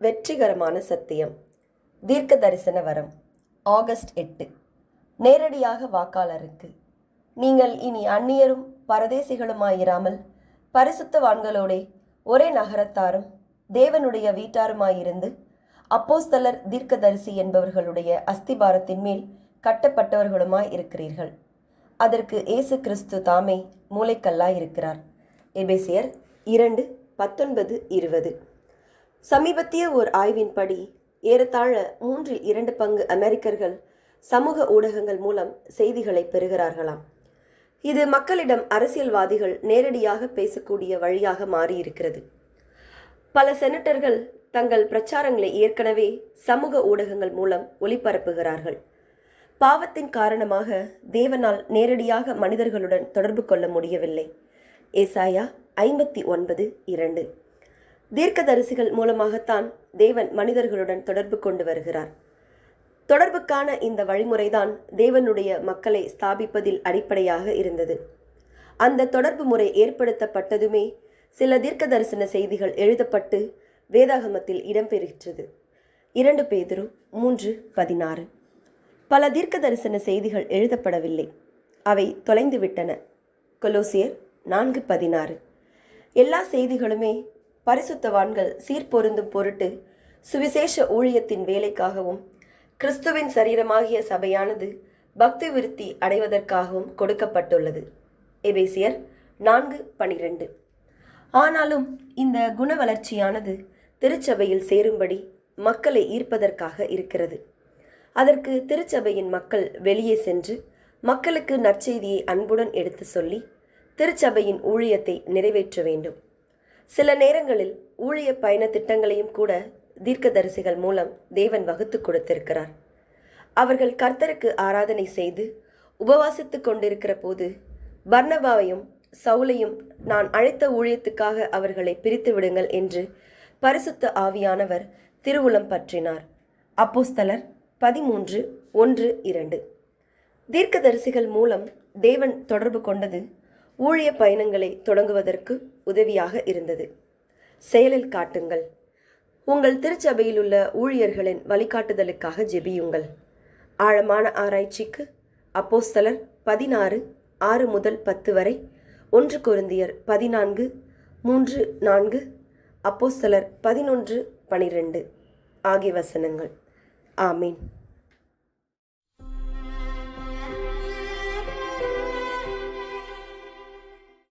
வெற்றிகரமான சத்தியம். தீர்க்க தரிசன வரம் ஆகஸ்ட் எட்டு. நேரடியாக வாக்காளருக்கு. நீங்கள் இனி அந்நியரும் பரதேசிகளுமாயிராமல் பரிசுத்தவான்களோடே ஒரே நகரத்தாரும் தேவனுடைய வீட்டாருமாயிருந்து அப்போஸ்தலர் தீர்க்கதரிசி என்பவர்களுடைய அஸ்திபாரத்தின் மேல் கட்டப்பட்டவர்களுமாய் இருக்கிறீர்கள் அதற்கு இயேசு கிறிஸ்து தாமே மூளைக்கல்லாய் இருக்கிறார் எபேசியர் இரண்டு பத்தொன்பது இருபது. சமீபத்திய ஓர் ஆய்வின்படி ஏறத்தாழ மூன்றில் இரண்டு பங்கு அமெரிக்கர்கள் சமூக ஊடகங்கள் மூலம் செய்திகளை பெறுகிறார்களாம். இது மக்களிடம் அரசியல்வாதிகள் நேரடியாக பேசக்கூடிய வழியாக மாறியிருக்கிறது. பல செனட்டர்கள் தங்கள் பிரச்சாரங்களை ஏற்கனவே சமூக ஊடகங்கள் மூலம் ஒளிபரப்புகிறார்கள். பாவத்தின் காரணமாக தேவனால் நேரடியாக மனிதர்களுடன் தொடர்பு கொள்ள முடியவில்லை. ஏசாயா ஐம்பத்தி ஒன்பது இரண்டு. தீர்க்கதரிசிகள் மூலமாகத்தான் தேவன் மனிதர்களுடன் தொடர்பு கொண்டு வருகிறார். தொடர்புக்கான இந்த வழிமுறைதான் தேவனுடைய மக்களை ஸ்தாபிப்பதில் அடிப்படையாக இருந்தது. அந்த தொடர்பு முறை ஏற்படுத்தப்பட்டதுமே சில தீர்க்க தரிசன செய்திகள் எழுதப்பட்டு வேதாகமத்தில் இடம்பெறுகிறது இரண்டு பேதரும் மூன்று பதினாறு. பல தீர்க்க தரிசன செய்திகள் எழுதப்படவில்லை. அவை தொலைந்துவிட்டன. கொலோசியர் நான்கு பதினாறு. எல்லா செய்திகளுமே பரிசுத்தவான்கள் சீர்பொருந்தும் பொருட்டு சுவிசேஷ ஊழியத்தின் வேலைக்காகவும் கிறிஸ்துவின் சரீரமாகிய சபையானது பக்தி விருத்தி அடைவதற்காகவும் கொடுக்கப்பட்டுள்ளது. எபேசியர் நான்கு பனிரெண்டு. ஆனாலும் இந்த குண வளர்ச்சியானது திருச்சபையில் சேரும்படி மக்களை ஈர்ப்பதற்காக இருக்கிறது. அதற்கு திருச்சபையின் மக்கள் வெளியே சென்று மக்களுக்கு நற்செய்தியை அன்புடன் எடுத்து சொல்லி திருச்சபையின் ஊழியத்தை நிறைவேற்ற வேண்டும். சில நேரங்களில் ஊழிய பயண திட்டங்களையும் கூட தீர்க்கதரிசிகள் மூலம் தேவன் வகுத்து கொடுத்திருக்கிறார். அவர்கள் கர்த்தருக்கு ஆராதனை செய்து உபவாசித்து கொண்டிருக்கிற போது பர்ணபாவையும் சவுலையும் நான் அழைத்த ஊழியத்துக்காக அவர்களை பிரித்து விடுங்கள் என்று பரிசுத்த ஆவியானவர் திருவுளம் பற்றினார். அப்போஸ்தலர் பதிமூன்று ஒன்று இரண்டு. தீர்க்கதரிசிகள் மூலம் தேவன் தொடர்பு கொண்டது ஊழிய பயணங்களை தொடங்குவதற்கு உதவியாக இருந்தது. செயலில் காட்டுங்கள். உங்கள் திருச்சபையில் உள்ள ஊழியர்களின் வழிகாட்டுதலுக்காக ஜெபியுங்கள். ஆழமான ஆராய்ச்சிக்கு அப்போஸ்தலர் பதினாறு ஆறு முதல் பத்து வரை ஒன்று குருந்தியர் பதினான்கு மூன்று நான்கு அப்போஸ்தலர் பதினொன்று பனிரெண்டு ஆகிய வசனங்கள். ஆமீன்.